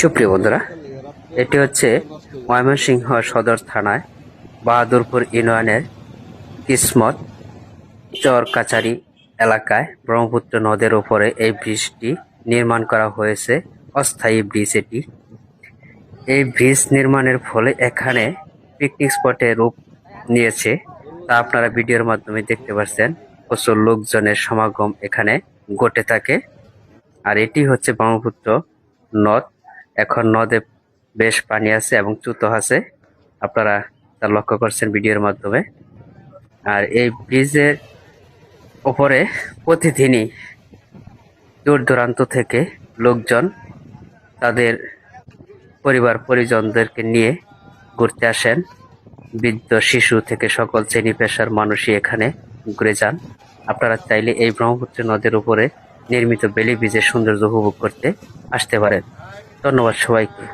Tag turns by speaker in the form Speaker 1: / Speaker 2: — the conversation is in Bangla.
Speaker 1: সুপ্রিয় বন্ধুরা, এটি হচ্ছে ময়মনসিংহ সদর থানায় বাহাদুরপুর ইউনিয়নের কিসমত চর কাচারি এলাকায় ব্রহ্মপুত্র নদের উপরে এই ব্রিজটি নির্মাণ করা হয়েছে। অস্থায়ী ব্রিজ এটি। এই ব্রিজ নির্মাণের ফলে এখানে পিকনিক স্পটে রূপ নিয়েছে। তা আপনারা ভিডিওর মাধ্যমে দেখতে পাচ্ছেন। প্রচুর লোকজনের সমাগম এখানে ঘটে থাকে। আর এটি হচ্ছে ব্রহ্মপুত্র নদ। এখন নদে বেশ পানি আছে এবং চুতো আছে। আপনারা তা লক্ষ্য করছেন ভিডিওর মাধ্যমে। আর এই ব্রিজের ওপরে প্রতিদিনই দূর দূরান্ত থেকে লোকজন তাদের পরিবার পরিজনদেরকে নিয়ে ঘুরতে আসেন। বৃদ্ধ, শিশু থেকে সকল শ্রেণি পেশার মানুষই এখানে ঘুরে যান। আপনারা চাইলে এই ব্রহ্মপুত্র নদের উপরে নির্মিত বেলি ব্রিজের সৌন্দর্য উপভোগ করতে আসতে পারেন। ধন্যবাদ সবাইকে।